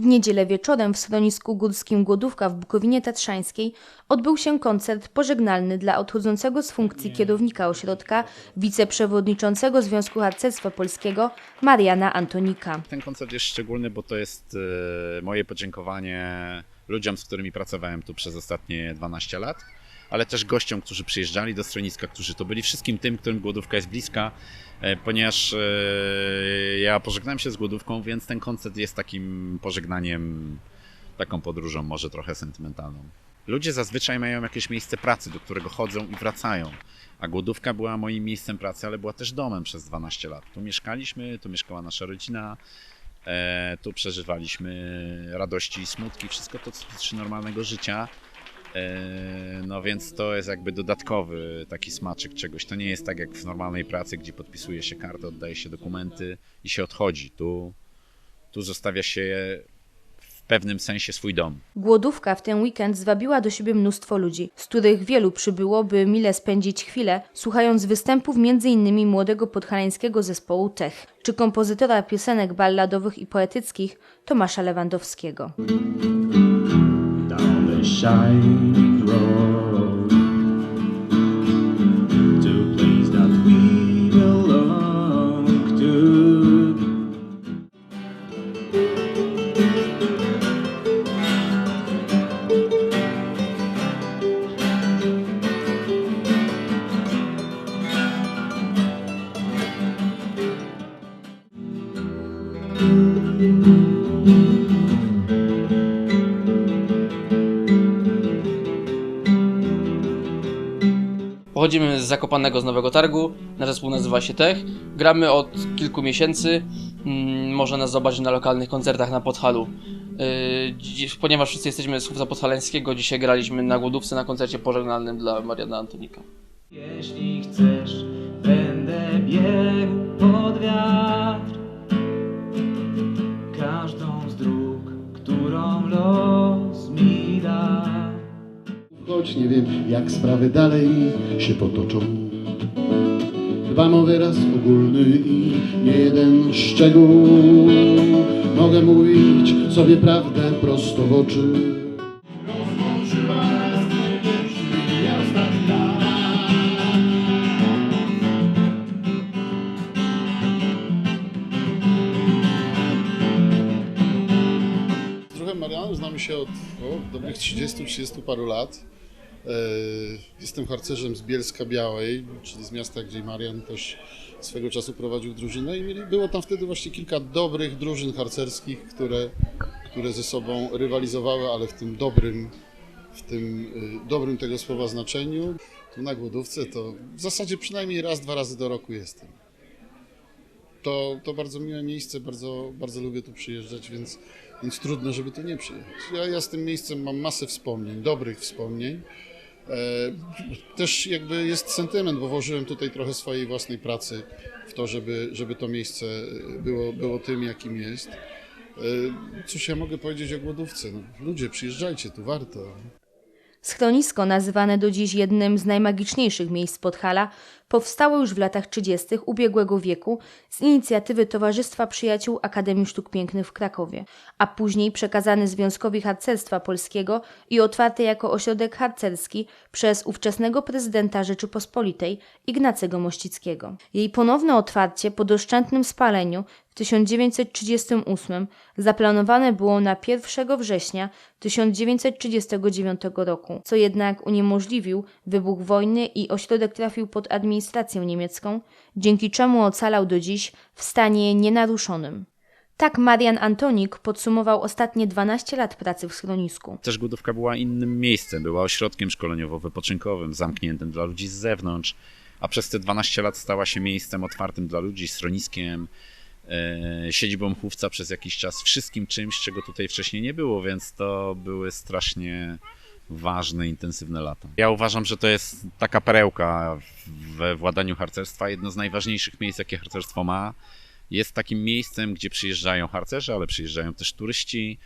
W niedzielę wieczorem w schronisku górskim Głodówka w Bukowinie Tatrzańskiej odbył się koncert pożegnalny dla odchodzącego z funkcji kierownika ośrodka, wiceprzewodniczącego Związku Harcerstwa Polskiego Mariana Antonika. Ten koncert jest szczególny, bo to jest e, moje podziękowanie ludziom, z którymi pracowałem tu przez ostatnie 12 lat, ale też gościom, którzy przyjeżdżali do schroniska, którzy to byli, wszystkim tym, którym głodówka jest bliska, e, ponieważ e, ja pożegnałem się z głodówką, więc ten koncert jest takim pożegnaniem, taką podróżą może trochę sentymentalną. Ludzie zazwyczaj mają jakieś miejsce pracy, do którego chodzą i wracają. A głodówka była moim miejscem pracy, ale była też domem przez 12 lat. Tu mieszkaliśmy, tu mieszkała nasza rodzina, e, tu przeżywaliśmy radości i smutki, wszystko to, co dotyczy normalnego życia. E, no więc to jest jakby dodatkowy taki smaczek czegoś. To nie jest tak jak w normalnej pracy, gdzie podpisuje się kartę, oddaje się dokumenty i się odchodzi. Tu, tu zostawia się w pewnym sensie swój dom. Głodówka w ten weekend zwabiła do siebie mnóstwo ludzi, z których wielu przybyło, by mile spędzić chwilę, słuchając występów m.in. młodego podhalańskiego zespołu Tech, czy kompozytora piosenek balladowych i poetyckich Tomasza Lewandowskiego. The shining road to a that we belong to. Pochodzimy z Zakopanego z Nowego Targu. Nasz zespół nazywa się Tech. Gramy od kilku miesięcy. Mm, Można nas zobaczyć na lokalnych koncertach na Podhalu. Dziś- Ponieważ wszyscy jesteśmy z Chówca Podhalańskiego, dzisiaj graliśmy na Głodówce na koncercie pożegnalnym dla Mariana Antonika. Jeśli chcesz, będę biegł pod wiatr Choć nie wiem, jak sprawy dalej się potoczą. Dbam o wyraz ogólny i nie jeden szczegół. Mogę mówić sobie prawdę prosto w oczy. Marianem znamy się od o, dobrych 30-30 paru lat. E, Jestem harcerzem z Bielska Białej, czyli z miasta, gdzie Marian też swego czasu prowadził drużynę i było tam wtedy właśnie kilka dobrych drużyn harcerskich, które, które ze sobą rywalizowały, ale w tym dobrym, w tym y, dobrym tego słowa znaczeniu. Tu na Głodówce to w zasadzie przynajmniej raz, dwa razy do roku jestem. To, to bardzo miłe miejsce, bardzo, bardzo lubię tu przyjeżdżać, więc, więc trudno, żeby tu nie przyjechać. Ja, ja z tym miejscem mam masę wspomnień, dobrych wspomnień. E, też jakby jest sentyment, bo włożyłem tutaj trochę swojej własnej pracy w to, żeby, żeby to miejsce było, było tym, jakim jest. E, cóż ja mogę powiedzieć o głodówce? No, ludzie, przyjeżdżajcie, tu warto. Schronisko, nazywane do dziś jednym z najmagiczniejszych miejsc Podhala, powstało już w latach 30. ubiegłego wieku z inicjatywy Towarzystwa Przyjaciół Akademii Sztuk Pięknych w Krakowie, a później przekazany Związkowi Harcerstwa Polskiego i otwarte jako ośrodek harcerski przez ówczesnego prezydenta Rzeczypospolitej Ignacego Mościckiego. Jej ponowne otwarcie po doszczętnym spaleniu w 1938 zaplanowane było na 1 września 1939 roku, co jednak uniemożliwił wybuch wojny i ośrodek trafił pod administrację niemiecką, dzięki czemu ocalał do dziś w stanie nienaruszonym. Tak Marian Antonik podsumował ostatnie 12 lat pracy w schronisku. Też Głodówka była innym miejscem, była ośrodkiem szkoleniowo-wypoczynkowym, zamkniętym dla ludzi z zewnątrz, a przez te 12 lat stała się miejscem otwartym dla ludzi, schroniskiem, e, siedzibą chówca przez jakiś czas, wszystkim czymś, czego tutaj wcześniej nie było, więc to były strasznie ważne, intensywne lata. Ja uważam, że to jest taka perełka we władaniu harcerstwa, jedno z najważniejszych miejsc, jakie harcerstwo ma. Jest takim miejscem, gdzie przyjeżdżają harcerze, ale przyjeżdżają też turyści.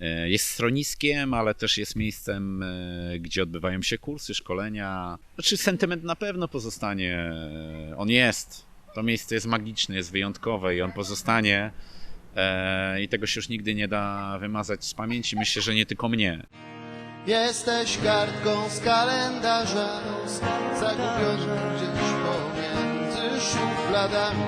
E, Jest schroniskiem, ale też jest miejscem, e, gdzie odbywają się kursy, szkolenia. Znaczy, sentyment na pewno pozostanie. e, On jest. To miejsce jest magiczne, jest wyjątkowe i on pozostanie. i tego się już nigdy nie da wymazać z pamięci. Myślę, że nie tylko mnie. Jesteś kartką z kalendarza, zagubioną gdzieś pomiędzy szufladami.